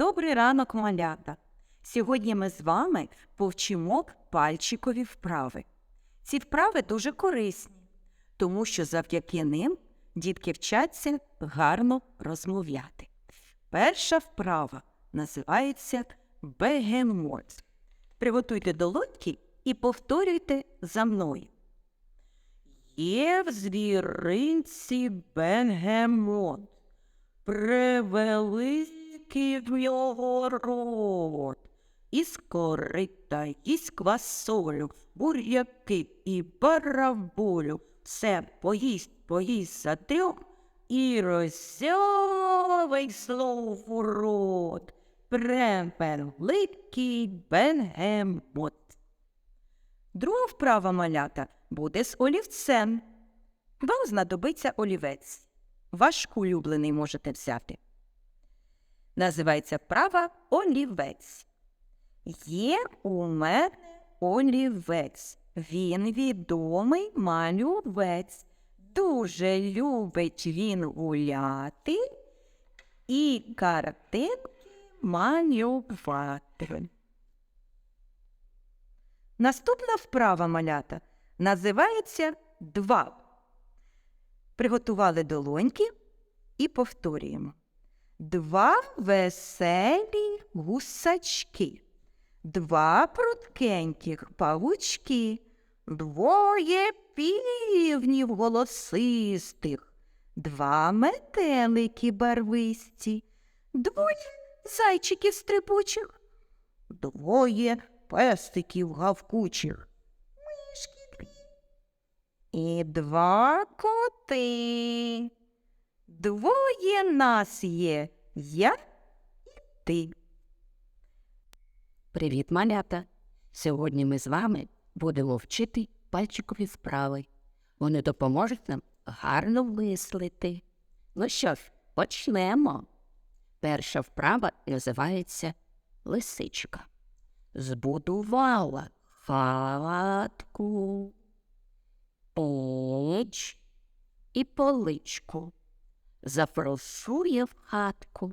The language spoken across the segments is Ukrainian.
Добрий ранок, малята! Сьогодні ми з вами повчимо пальчикові вправи. Ці вправи дуже корисні, тому що завдяки ним дітки вчаться гарно розмовляти. Перша вправа називається бегемот. Приготуйте долоньки і повторюйте за мною. Є в звіринці бегемот, в його рот. Із корита, із квасолю, буряки і бараболю. Все поїсть, поїсть за трьох і роззявий слов у рот. Превеликий бенгемот. Друга вправа малята буде з олівцем. Вам знадобиться олівець. Ваш улюблений можете взяти. Називається вправа олівець. Є у мене олівець. Він відомий малювець. Дуже любить він гуляти і картинки малювати. Наступна вправа малята називається два. Приготували долоньки і повторюємо. Два веселі гусачки, два пруткеньких павучки, двоє півнів голосистих, два метелики барвисті, двоє зайчиків стрибучих, двоє пестиків гавкучих, мишки дві. І два коти. Двоє нас є я і ти. Привіт, малята! Сьогодні ми з вами будемо вчити пальчикові вправи. Вони допоможуть нам гарно мислити. Ну що ж, почнемо. Перша вправа називається лисичка. Збудувала хатку, піч і поличку. Запрошує в хатку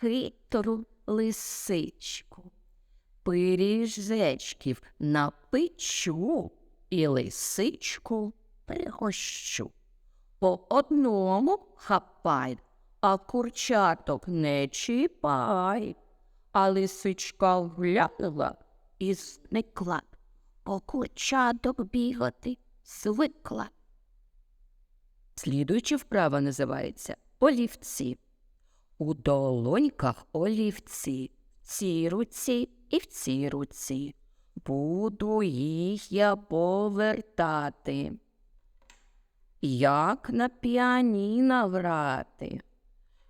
хитру лисичку пиріжечків напечу і лисичку пригощу. По одному хапай, а курчаток не чіпай. А лисичка глянула і зникла, по курчаток бігати звикла. Слідуюча вправа називається олівці. У долоньках олівці, в цій руці і в цій руці. Буду їх я повертати. Як на піаніно грати.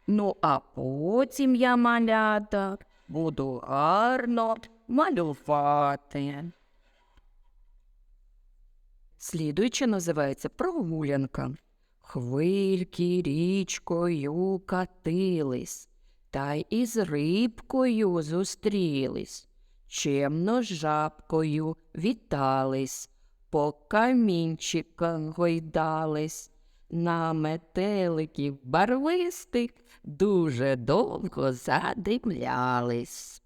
Ну, а потім я малята буду гарно малювати. Слідуюче називається прогулянка. Хвильки річкою катились, та й із рибкою зустрілись, чемно жабкою вітались, по камінчиках гойдались, на метеликів барвистих дуже довго задивлялись.